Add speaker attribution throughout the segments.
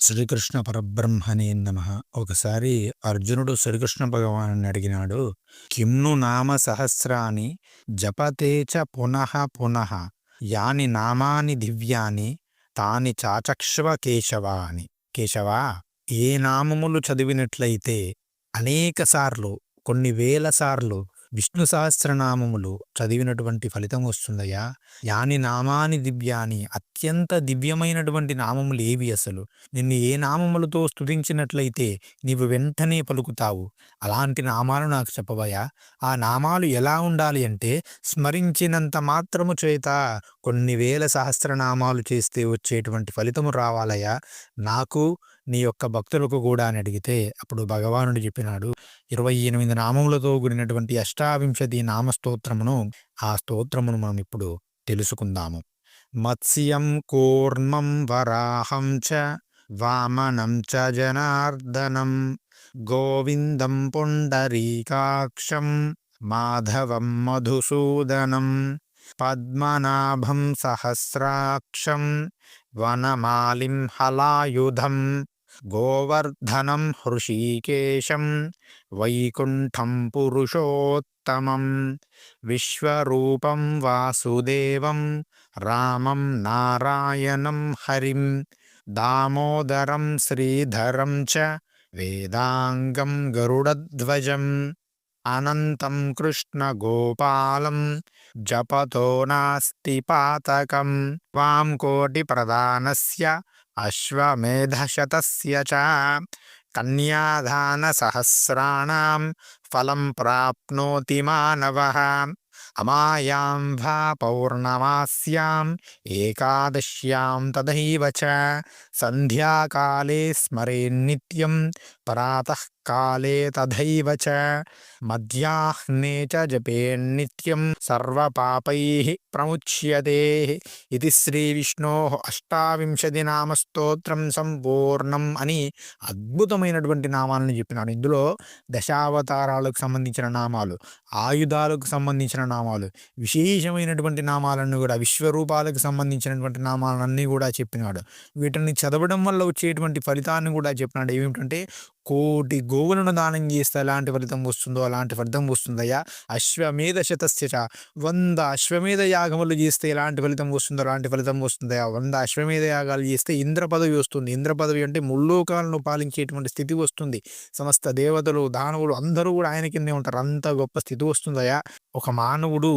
Speaker 1: శ్రీకృష్ణ పరబ్రహ్మనే నమ. ఒకసారి అర్జునుడు శ్రీకృష్ణ భగవాను అడిగినాడు కిమ్ను నామ సహస్రాని జపతే చ పునః పునః యాని నామాని దివ్యాని తాని చాచక్ష్వ కేశవ అని కేశవా ఏ నామములు చదివినట్లయితే అనేకసార్లు కొన్ని వేల సార్లు విష్ణు సహస్రనామములు చదివినటువంటి ఫలితం వస్తుందయ్యా. యాని నామాని దివ్యాని అత్యంత దివ్యమైనటువంటి నామములు ఏవి అసలు? నిన్ను ఏ నామములతో స్తుతించినట్లయితే నీవు వెంటనే పలుకుతావు. అలాంటి నామాలు నాకు చెప్పవయ్యా. ఆ నామాలు ఎలా ఉండాలి అంటే స్మరించినంత మాత్రము చేత కొన్ని వేల సహస్రనామాలు చేస్తే వచ్చేటువంటి ఫలితము రావాలయ్యా. నాకు నీ యొక్క భక్తులకు కూడా అని అడిగితే అప్పుడు భగవానుడు చెప్పినాడు ఇరవై ఎనిమిది నామములతో కూడినటువంటి అష్టావింశతి నామస్తోత్రమును ఆ స్తోత్రమును మనం ఇప్పుడు తెలుసుకుందాము. మత్స్యం కూర్మం వరాహం చ వామనం చ జనార్దనం గోవిందం పుండరీకాక్షం మాధవం మధుసూదనం పద్మనాభం సహస్రాక్షం వనమాలిం హలాయుధం గోవర్ధనం హృషీకేశం వైకుంఠం పురుషోత్తమం విశ్వరూపం వాసుదేవం రామం నారాయణం హరిం దామోదరం శ్రీధరం చ వేదాంగం గరుడధ్వజం అనంతం కృష్ణగోపాలం జపతో నాస్తి పాతకం వాం కోటి अश्वेधशत च कन्याधानसहस्राणां फल प्राप्नोति मानव। अमायांभा पौर्णमाश्यादश्यां पौर्णमास्याम् च संध्या काले स्मरे नित्यं प्रातः కాలే తథైవ చ మధ్యాహ్నే చ జపేన్నిత్యం సర్వపాపైః ప్రముచ్యతే ఇది శ్రీ విష్ణో అష్టావింశతి నామస్తోత్రం సంపూర్ణం అని అద్భుతమైనటువంటి నామాలను చెప్పినాడు. ఇందులో దశావతారాలకు సంబంధించిన నామాలు ఆయుధాలకు సంబంధించిన నామాలు విశేషమైనటువంటి నామాలను కూడా విశ్వరూపాలకు సంబంధించినటువంటి నామాలన్నీ కూడా చెప్పినాడు. వీటిని చదవడం వల్ల వచ్చేటువంటి ఫలితాన్ని కూడా చెప్పినాడు. ఏమిటంటే కోటి గోవులను దానం చేస్తే ఎలాంటి ఫలితం వస్తుందో అలాంటి ఫలితం వస్తుందయ్యా. అశ్వమేధ శతస్థిత వంద అశ్వమేధ యాగములు చేస్తే ఎలాంటి ఫలితం వస్తుందో అలాంటి ఫలితం వస్తుందయ్యా. వంద అశ్వమేధ యాగాలు చేస్తే ఇంద్ర పదవి వస్తుంది. ఇంద్ర పదవి అంటే ముల్లోకాలను పాలించేటువంటి స్థితి వస్తుంది. సమస్త దేవతలు దానవులు అందరూ కూడా ఆయన కిందే ఉంటారు. అంత గొప్ప స్థితి వస్తుందయ్యా. ఒక మానవుడు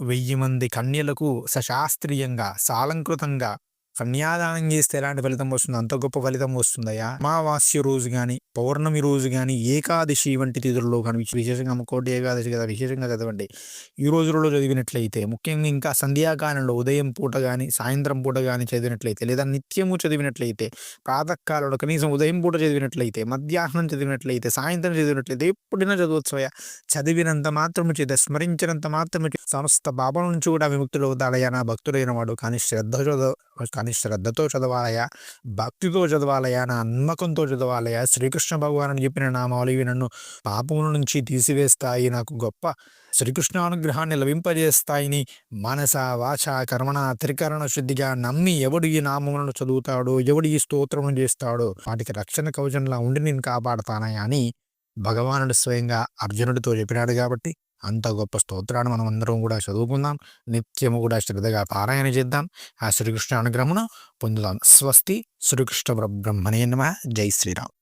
Speaker 1: వెయ్యి మంది కన్యలకు సశాస్త్రీయంగా సాలంకృతంగా కన్యాదానం చేస్తే ఎలాంటి ఫలితం వస్తుంది? అంత గొప్ప ఫలితం వస్తుందయ్యా. అమావాస్య రోజు కానీ పౌర్ణమి రోజు కానీ ఏకాదశి వంటి తిథుల్లో కానీ విశేషంగా ముక్కోటి ఏకాదశి కదా విశేషంగా చదవండి. ఈ రోజులలో చదివినట్లయితే ముఖ్యంగా ఇంకా సంధ్యాకాలంలో ఉదయం పూట కానీ సాయంత్రం పూట కానీ చదివినట్లయితే లేదా నిత్యము చదివినట్లయితే ప్రాతకాలంలో కనీసం ఉదయం పూట చదివినట్లయితే మధ్యాహ్నం చదివినట్లయితే సాయంత్రం చదివినట్లయితే ఎప్పుడైనా చదవచ్చుయా చదివినంత మాత్రము చేత స్మరించినంత మాత్రమే సమస్త పాపం నుంచి కూడా విముక్తులు అవుతాడయ్యా నా భక్తుడైన వాడు. కానీ శ్రద్ధ చదవ కానీ శ్రద్ధతో చదవాలయా? భక్తితో చదవాలయా? నా నమ్మకంతో చదవాలయా? శ్రీకృష్ణ భగవాన్ అని చెప్పిన నామాలు ఇవి నన్ను పాపముల నుంచి తీసివేస్తాయి. నాకు గొప్ప శ్రీకృష్ణ అనుగ్రహాన్ని లభింపజేస్తాయిని మనస వాచ కర్మణ త్రికరణ శుద్ధిగా నమ్మి ఎవడు ఈ నామములను చదువుతాడో ఎవడు ఈ స్తోత్రమును చేస్తాడో వాటికి రక్షణ కవచంలా ఉండి నేను కాపాడతానని అని భగవానుడు స్వయంగా అర్జునుడితో చెప్పినాడు కాబట్టి అంత గొప్ప స్తోత్రాన్ని మనం అందరం కూడా చదువుకుందాం. నిత్యము కూడా శ్రద్ధగా పారాయణ చేద్దాం. ఆ శ్రీకృష్ణ అనుగ్రహమును పొందుదాం. స్వస్తి శ్రీకృష్ణ బ్రహ్మణే నమ. జై శ్రీరామ్.